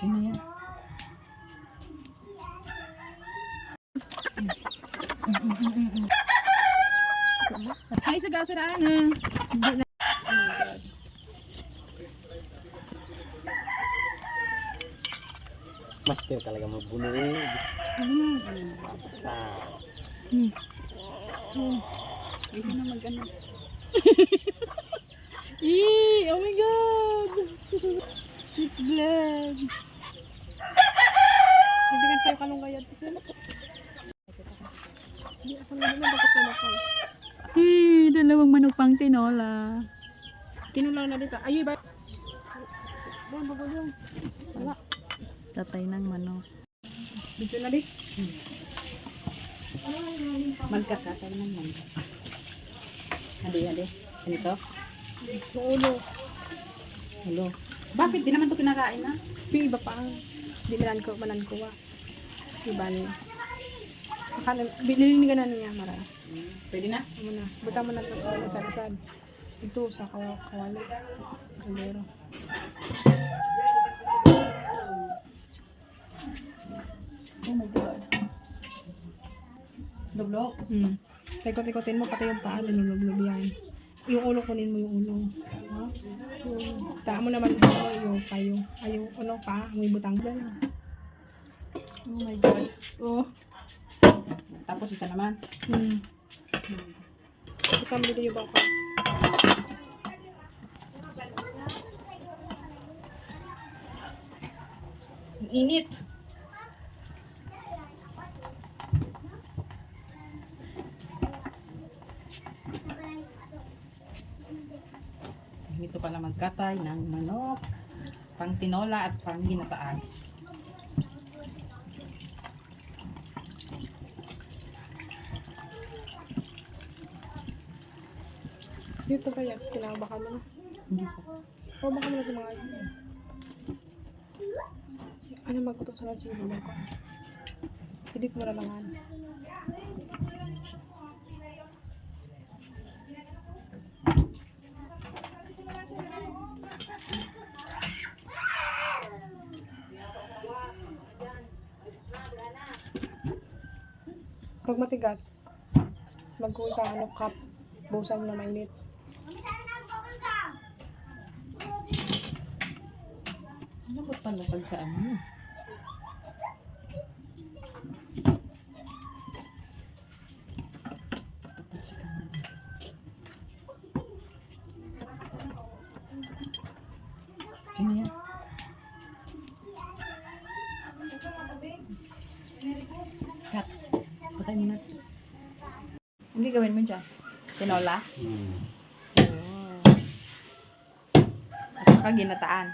Sino yan? Ay, sa gaso na na. Hindi na. Oh. Master talaga magbunuh eh. Hmm. Ah, Hmm. Hmm. Hindi na mag-ano. Eee! Oh my God! It's blood! Ano po? Hindi ako na nila bakit namakal. Eh, dalawang manok pang tinola. Tinulang na dito. Ay, ba? Doon, doon. Wala. Tatay ng manok. Dito na di. Magkakatay ng manok. Hadi, hadi. Ganito? Sa ulo. Ulo. Bakit? Di naman ito kinakain na. May iba pa. Di manan ko, manan ko wa. Iba niya. Akala, bililin ka na niya, Mara. Pwede na? Ano na. Buta mo na ito sa lisad-lisad. Ito sa kaw kawali. Kaldero. Oh my God. Lublok? Hmm. Ikot-ikotin mo pati yung paa, linulublob yan. Yung ulo, kunin mo yung ulo. Ha? Yung taa mo naman ano, yung payo. Ay, yung ano, paa, may butang dyan. Oh my God. Oh. Tapos isa naman. Hmm. Ito ang video ba ko? Ang init. Ito pala magkatay ng manok, pang tinola at pang ginataan. Dito kaya sa pinabaka mo na. Hindi po. O baka mo na sa mga ano magkutok sa mga sino ko. Edit mo na lang ano. Pag matigas, magkuha ka ano cup, busan na mainit. Ano ba pala pagka ano? Sino yan? Kat. Patay mo na. Hindi gawin mo dyan. Tinola? Hmm. At saka ginataan.